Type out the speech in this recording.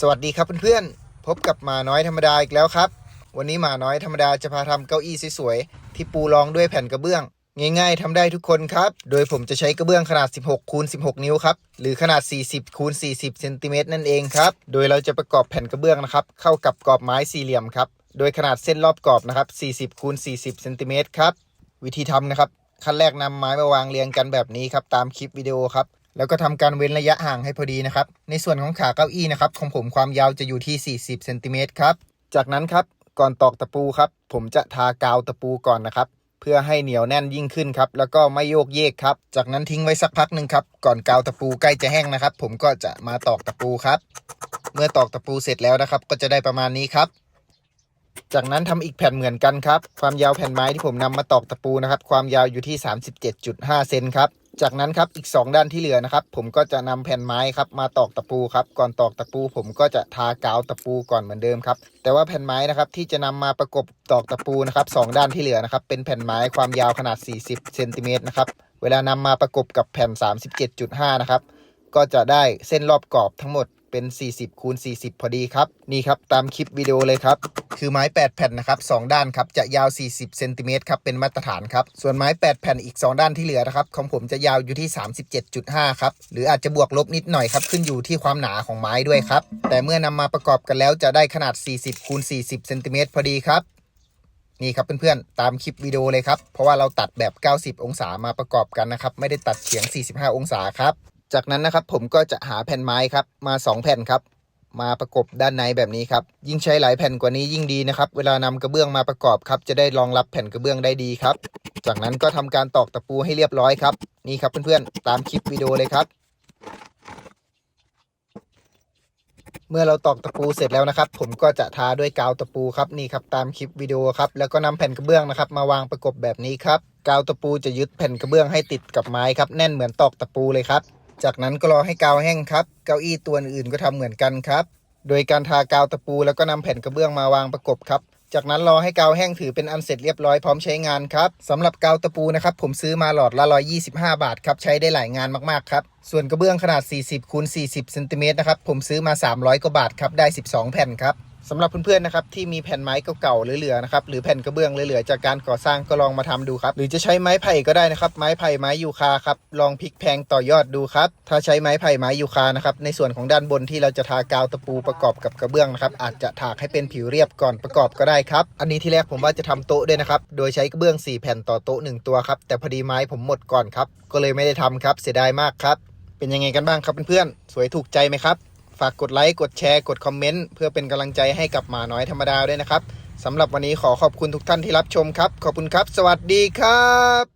สวัสดีครับเพื่อนๆ พบกับหมาน้อยธรรมดาอีกแล้วครับ วันนี้หมาน้อยธรรมดาจะพาทำเก้าอี้สวยๆ ที่ปูรองด้วยแผ่นกระเบื้อง ง่ายๆทำได้ทุกคนครับ โดยผมจะใช้กระเบื้องขนาด 16คูณ16 นิ้วครับ หรือขนาด 40คูณ40เซนติเมตรนั่นเองครับ โดยเราจะประกอบแผ่นกระเบื้องนะครับ เข้ากับกรอบไม้สี่เหลี่ยมครับ โดยขนาดเส้นรอบกรอบนะครับ40คูณ40เซนติเมตรครับ วิธีทำนะครับ ขั้นแรกนำไม้มาวางเรียงกันแบบนี้ครับ ตามคลิปวิดีโอครับ แล้วก็ทำการเว้นระยะห่างให้พอดีนะครับ ในส่วนของขาเก้าอี้นะครับของผมความยาวจะอยู่ที่ 40เซนติเมตรครับ จากนั้นครับก่อนตอกตะปูครับ ผมจะทากาวตะปูก่อนนะครับเพื่อให้เหนียวแน่นยิ่งขึ้นครับ แล้วก็ไม่โยกเยกครับ จากนั้นทิ้งไว้สักพักหนึ่งครับ ก่อนกาวตะปูใกล้จะแห้งนะครับ ผมก็จะมาตอกตะปูครับ เมื่อตอกตะปูเสร็จแล้วนะครับ ก็จะได้ประมาณนี้ครับ จากนั้นทำอีกแผ่นเหมือนกันครับ ความยาวแผ่นไม้ที่ผมนำมาตอกตะปูนะครับ ความยาวอยู่ที่ 37.5 เซนครับ จากนั้นครับอีก 2 ด้านที่เหลือนะครับ ผมก็จะนำแผ่นไม้ครับมาตอกตะปูครับ ก่อนตอกตะปู ผมก็จะทากาวตะปูก่อนเหมือนเดิมครับ แต่ว่าแผ่นไม้นะครับที่จะนำมาประกบตอกตะปูนะครับสองด้านที่เหลือนะครับ เป็นแผ่นไม้ความยาวขนาด 40เซนติเมตรนะครับ เวลานำมาประกบกับแผ่น 37.5 นะครับ ก็จะได้เส้นรอบกรอบทั้งหมด เป็น 40คูณ40 พอดีครับ นี่ครับตามคลิปวิดีโอเลยครับ คือไม้ 8 แผ่นนะครับ2ด้านครับจะยาว 40เซนติเมตรครับเป็นมาตรฐานครับ ส่วนไม้ 8 แผ่นอีก 2 ด้านที่เหลือนะครับของผมจะยาวอยู่ที่ 37.5 ครับ หรืออาจจะบวกลบนิดหน่อยครับ ขึ้นอยู่ที่ความหนาของไม้ด้วยครับ แต่เมื่อนำมาประกอบกันแล้วจะได้ขนาด 40คูณ40เซนติเมตรพอดีครับนี่ครับเพื่อนๆ ตามคลิปวิดีโอเลยครับ เพราะว่าเราตัดแบบ 90 องศามาประกอบกันนะครับ ไม่ได้ตัดเฉียง 45 องศาครับ จากนั้นนะครับผมก็จะหาแผ่นไม้ครับมา 2 แผ่นครับ มาประกบด้านในแบบนี้ครับ ยิ่งใช้หลายแผ่นกว่านี้ยิ่งดีนะครับ เวลานำกระเบื้องมาประกอบครับ จะได้รองรับแผ่นกระเบื้องได้ดีครับ จากนั้นก็ทำการตอกตะปูให้เรียบร้อยครับ นี่ครับเพื่อนๆ ตามคลิปวิดีโอเลยครับ เมื่อเราตอกตะปูเสร็จแล้วนะครับ ผมก็จะทาด้วยกาวตะปูครับนี่ครับตามคลิปวิดีโอครับ แล้วก็นำแผ่นกระเบื้องนะครับ มาวางประกบแบบนี้ครับ กาวตะปูจะยึดแผ่นกระเบื้องให้ติดกับไม้ครับ แน่นเหมือนตอกตะปูเลยครับ จากนั้นก็รอให้กาวแห้งครับ เก้าอี้ตัวอื่นก็ทำเหมือนกันครับ โดยการทากาวตะปูแล้วก็นำแผ่นกระเบื้องมาวางประกบครับ จากนั้นรอให้กาวแห้งถือเป็นอันเสร็จเรียบร้อยพร้อมใช้งานครับสำหรับกาวตะปูนะครับผมซื้อมาหลอดละ125 บาทครับใช้ได้หลายงานมากๆครับ ส่วนกระเบื้องขนาด 40คูณ40เซนติเมตรนะครับผมซื้อมา 300กว่าบาทครับได้ 12 แผ่นครับ สำหรับเพื่อนๆนะครับที่มีแผ่นไม้เก่าๆเหลือๆนะครับหรือแผ่นกระเบื้องเหลือๆจากการก่อสร้างก็ลองมาทำดูครับ หรือจะใช้ไม้ไผ่ก็ได้นะครับ ไม้ไผ่ไม้ยูคาครับลองพลิกแพงต่อยอดดูครับถ้าใช้ไม้ไผ่ไม้ยูคานะครับในส่วนของด้านบนที่เราจะทากาวตะปูประกอบกับกระเบื้องนะครับอาจจะถากให้เป็นผิวเรียบก่อนประกอบก็ได้ครับอันนี้ที่แรกผมว่าจะทำโต๊ะด้วยนะครับโดยใช้กระเบื้อง 4 แผ่นต่อโต๊ะ1ตัวครับแต่พอดีไม้ผมหมดก่อนครับก็เลยไม่ได้ทำครับเสียดายมากครับเป็นยังไงกันบ้างครับเพื่อนๆสวยถูกใจไหมครับ ฝากกดไลค์ กดแชร์ กดคอมเมนต์ เพื่อเป็นกำลังใจให้กับหมาน้อยธรรมดาด้วยนะครับสำหรับวันนี้ขอขอบคุณทุกท่านที่รับชมครับ ขอบคุณครับ สวัสดีครับ